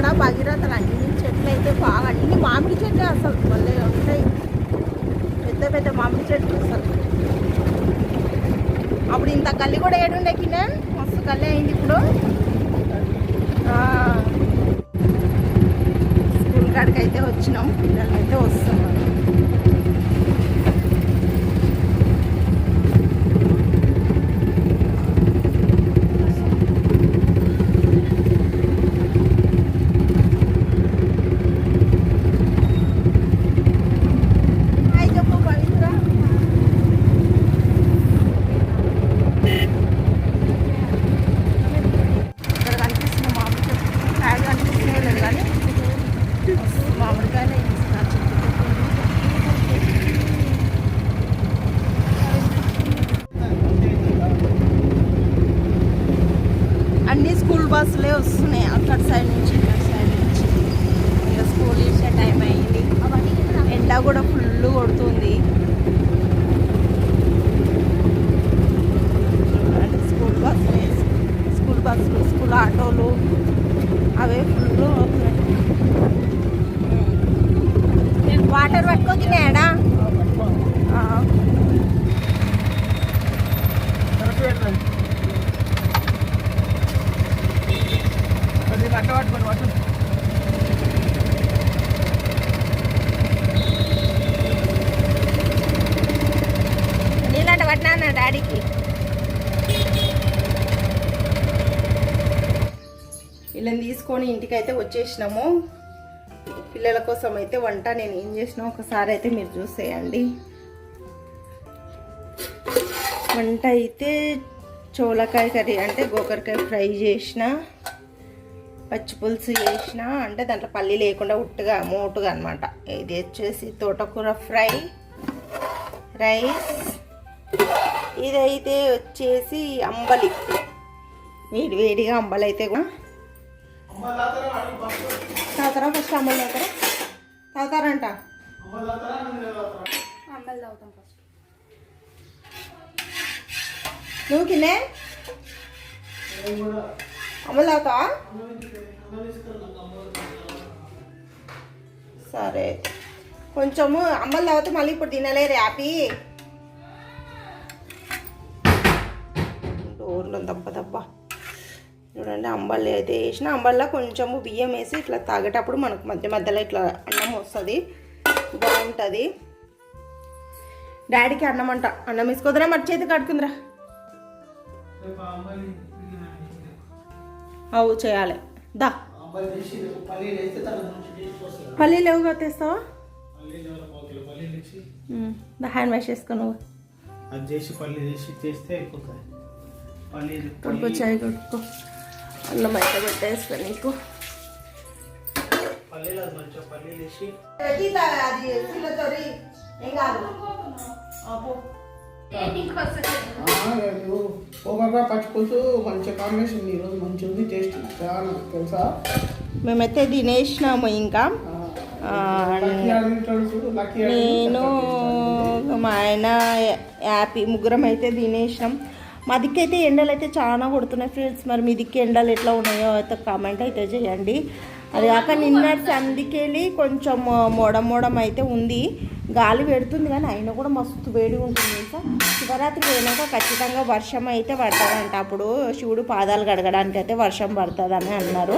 ఇక్కడ భగీరథలు అన్ని చెట్లు అయితే బాగా అన్ని మామిడి చెట్లే అసలు. మళ్ళీ ఉంటాయి. పెద్ద పెద్ద మామిడి చెట్లు అసలు. అప్పుడు ఇంత గల్లి కూడా ఏడుండే కిరణ్? మస్తు గల్లి అయింది ఇప్పుడు ఆ, స్కూల్ కాడికి అయితే వచ్చినాం పిల్లలు అయితే వస్తున్నారు హాయ్ చెప్పు పవిత్ర ఇక్కడ కనిపిస్తున్న మామిడి చెట్టు కాయలు కనిపిస్తున్నాయి లేదు కానీ మామిడికాయలు ఇస్తున్నారు అన్ని స్కూల్ బస్సులే వస్తున్నాయి. అక్కడ సైడ్ నుంచి ఇక్కడ సైడ్ నుంచి. ఇంకా స్కూల్ ఇచ్చే టైం అయింది. ఎండ కూడా ఫుల్ కొడుతుంది. స్కూల్ బస్సులే. స్కూల్ బస్సులు స్కూల్ ఆటోలు అవే ఫుల్ అవుతున్నాయి వాటర్ పట్టుకోకినాడా నీళ్ళంట పట్టినా డాడీకి? వీళ్ళని తీసుకొని ఇంటికి అయితే వచ్చేసినాము. పిల్లల కోసం అయితే వంట నేను ఏం చేసినా ఒకసారి అయితే మీరు చూసేయండి. వంట అయితే చోలకాయ కర్రీ అంటే గోకరకాయ ఫ్రై చేసిన. పచ్చి పులుసు చేసిన అంటే దాంట్లో పల్లి లేకుండా ఉట్టుగా మోటుగా అనమాట ఇది వచ్చేసి తోటకూర ఫ్రై రైస్. ఇదైతే వచ్చేసి అంబలి. వేడి వేడిగా అంబలి అయితే కూడా. తాతారా ఫస్ట్ అంబలి తాతారా తాతారంట అంబల్ తాగుతాం ఫస్ట్. నువ్వు కిన్నే అమలాక సరే. కొంచెము అమ్మలు తాగితే మళ్ళీ ఇప్పుడు తినలేరు హ్యాపీ డోర్లో దెబ్బ దెబ్బ చూడండి అంబలి అయితే వేసిన. అంబల్లో కొంచెము బియ్యం వేసి ఇట్లా తాగేటప్పుడు మనకు మధ్య మధ్యలో ఇట్లా అన్నం వస్తుంది. బాగుంటుంది. డాడీకి అన్నం అంట. అన్నం వేసుకోదరా మరి చేతి కడుకుందిరా అవు చేయాలి. దా. పల్లీలు లేవుగా తెస్తావా దా హ్యాండ్ వాష్ చేసుకో నువ్వు. అది చేసి పల్లి చేసి చేస్తే అయిపోతుంది పల్లీలు కొడుకో చాయ్ కొడుకో అన్నం అయితే పెట్టేస్తా నీకు. పల్లీలు అది మంచిగా పల్లీలు వేసి. ఏం కాదు ఒక్కొక్క పచ్చి పులుసు మంచి కాంబినేషన్ ఈరోజు మంచి ఉంది. టేస్ట్ చాలా తెలుసా? మేమైతే తినేసినాము ఇంకా. నేను మా ఆయన యాపీ ముగ్గురం అయితే తినేసినాం. మా దిక్కైతే ఎండలు అయితే చాలా కొడుతున్నాయి ఫ్రెండ్స్ మరి మీ దిక్కు ఎండలు ఎట్లా ఉన్నాయో అయితే కామెంట్ అయితే చేయండి. అది కాక నిన్న సందికెళ్ళి కొంచెం మోడం మోడం అయితే ఉంది. గాలి పెడుతుంది కానీ అయినా కూడా మస్తు వేడిగా ఉంటుంది తెలుసా? శివరాత్రి పోయినాక ఖచ్చితంగా వర్షం అయితే పడుతుందంట. అప్పుడు శివుడు పాదాలు కడగడానికి అయితే వర్షం పడుతుందని అన్నారు.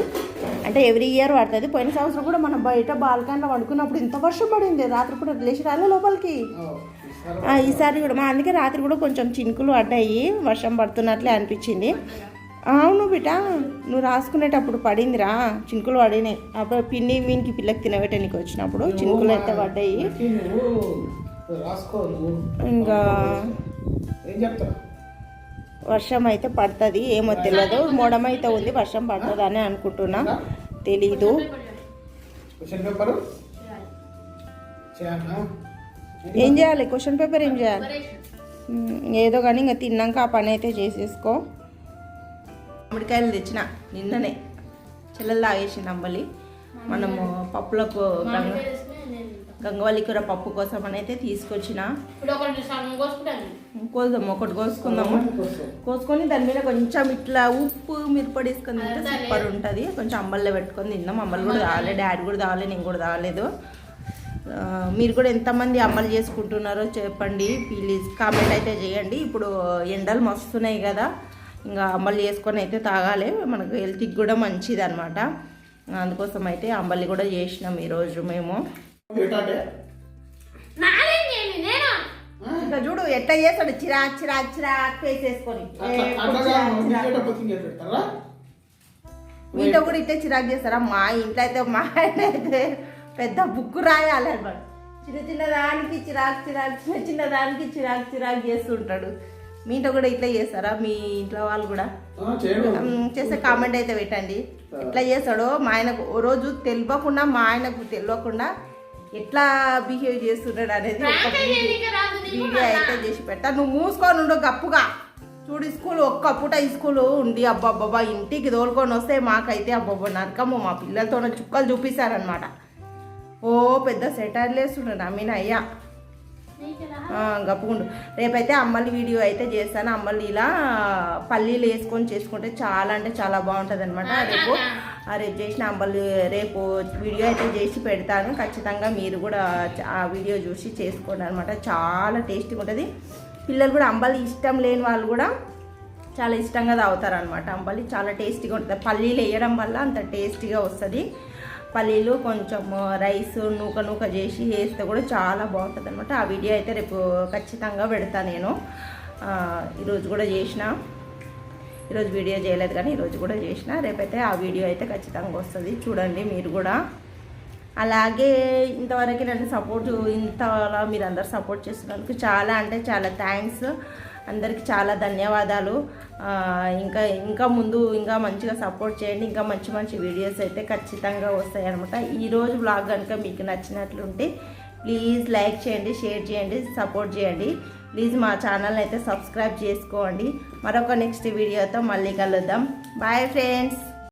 అంటే ఎవ్రీ ఇయర్ పడుతుంది. పోయిన సంవత్సరం కూడా మనం బయట బాల్కన్లో వండుకున్నప్పుడు ఇంత వర్షం పడింది. రాత్రి కూడా లేచి రాలే లోపలికి. ఈసారి కూడా మా అందుకే రాత్రి కూడా కొంచెం చినుకులు పడ్డాయి. వర్షం పడుతున్నట్లే అనిపించింది. అవును బిడ్డ నువ్వు రాసుకునేటప్పుడు పడిందిరా చినుకులు పడినాయి. అప్పుడు పిన్ని వీనికి పిల్లకి తినబెట్టడానికి వచ్చినప్పుడు చినుకులు అయితే పడ్డాయి. ఇంకా ఏం చెప్తావు? వర్షం అయితే పడుతుంది ఏమో తెలియదు మోడం అయితే ఉంది వర్షం పడుతుంది అని అనుకుంటున్నా. తెలీదు. ఏం చేయాలి? క్వశ్చన్ పేపర్ ఏం చేయాలి? ఏదో కానీ ఇంకా తిన్నాక ఆ పని అయితే చేసేసుకో. మామిడికాయలు తెచ్చిన నిన్ననే చెల్లెలు తాగేసింది అంబలి. మనము పప్పులకు గంగ గంగవల్లి కూర పప్పు కోసం అని అయితే తీసుకొచ్చిన. ఇప్పుడు ఒకటి కోసుకుందాము. కోసుకొని దాని మీద కొంచెం ఇట్లా ఉప్పు మిరపడి వేసుకొని తింటే సూపర్ ఉంటుంది. కొంచెం అంబల్లో పెట్టుకొని తిందాం. అంబలు కూడా తాగలేదు డాడీ కూడా తాగలేదు నేను కూడా తాగలేదు మీరు కూడా ఎంతమంది అమలు చేసుకుంటున్నారో చెప్పండి. ప్లీజ్ కామెంట్ అయితే చేయండి. ఇప్పుడు ఎండలు మస్తున్నాయి కదా. ఇంకా అమలు చేసుకొని అయితే తాగాలి. మనకు హెల్త్కి కూడా మంచిది అనమాట అందుకోసం అయితే అంబలి కూడా చేసినాం ఈరోజు మేము. ఇంకా చూడు ఎట్లా చేస్తాడు? చిరాక్ చిరాక్ చిరాక్ వేసేసుకొని మీతో కూడా ఇట్టే చిరాకు చేస్తారా? మా ఇంట్లో అయితే మా ఆయన అయితే పెద్ద బుక్ రాయాలి అనమాట చిన్న చిన్న దానికి చిరాకు చిరాకు చిన్న చిన్న దానికి చిరాకు చిరాకు చేస్తుంటాడు. మీ ఇంట్లో కూడా ఇట్లా చేస్తారా? మీ ఇంట్లో వాళ్ళు కూడా? చేస్తే కామెంట్ అయితే పెట్టండి. ఎట్లా చేస్తాడో మా ఆయనకు ఓ రోజు తెలియకుండా మా ఆయనకు తెలియకుండా ఎట్లా బిహేవ్ చేస్తున్నాడు అనేది వీడియో అయితే చేసి పెడతా. నువ్వు మూసుకొని ఉండు గప్పుగా. చూడు స్కూల్ ఒక్క పూట ఈ స్కూల్ ఉంది. అబ్బాబ్బా ఇంటికి తోలుకొని వస్తే మాకైతే అబ్బాబ్బా నరకము. మా పిల్లలతో చుక్కలు చూపిస్తారనమాట ఓ పెద్ద సెటర్లు వేస్తుంటాడు అమ్మీన అయ్యా గప్పుకుండు. రేపైతే అమ్మలి వీడియో అయితే చేస్తాను. అమ్మలు ఇలా పల్లీలు వేసుకొని చేసుకుంటే చాలా అంటే చాలా బాగుంటుంది అనమాట రేపు రేపు చేసిన అంబలి రేపు వీడియో అయితే చేసి పెడతాను. ఖచ్చితంగా మీరు కూడా ఆ వీడియో చూసి చేసుకోండి అనమాట చాలా టేస్టీగా ఉంటుంది. పిల్లలు కూడా అంబలి ఇష్టం లేని వాళ్ళు కూడా చాలా ఇష్టంగా తాగుతారు అనమాట అంబలి చాలా టేస్టీగా ఉంటుంది. పల్లీలు వేయడం వల్ల అంత టేస్టీగా వస్తుంది. పల్లీలు కొంచెం రైస్ నూక నూక చేసి వేస్తే కూడా చాలా బాగుంటుంది అనమాట ఆ వీడియో అయితే రేపు ఖచ్చితంగా పెడతా నేను. ఈరోజు కూడా చేసిన. ఈరోజు వీడియో చేయలేదు కానీ ఈరోజు కూడా చేసిన. రేపైతే ఆ వీడియో అయితే ఖచ్చితంగా వస్తుంది. చూడండి మీరు కూడా. అలాగే ఇంతవరకు నన్ను సపోర్ట్ ఇంతలా మీరు అందరు సపోర్ట్ చేస్తున్నందుకు చాలా అంటే చాలా థ్యాంక్స్. అందరికీ చాలా ధన్యవాదాలు. ఇంకా ఇంకా ముందు ఇంకా మంచిగా సపోర్ట్ చేయండి. ఇంకా మంచి మంచి వీడియోస్ అయితే ఖచ్చితంగా వస్తాయి అనమాట ఈరోజు బ్లాగ్ కనుక మీకు నచ్చినట్లుంటే ప్లీజ్ లైక్ చేయండి షేర్ చేయండి సపోర్ట్ చేయండి. ప్లీజ్ మా ఛానల్ అయితే సబ్స్క్రైబ్ చేసుకోండి. మరొక నెక్స్ట్ వీడియోతో మళ్ళీ కలుద్దాం. Bye friends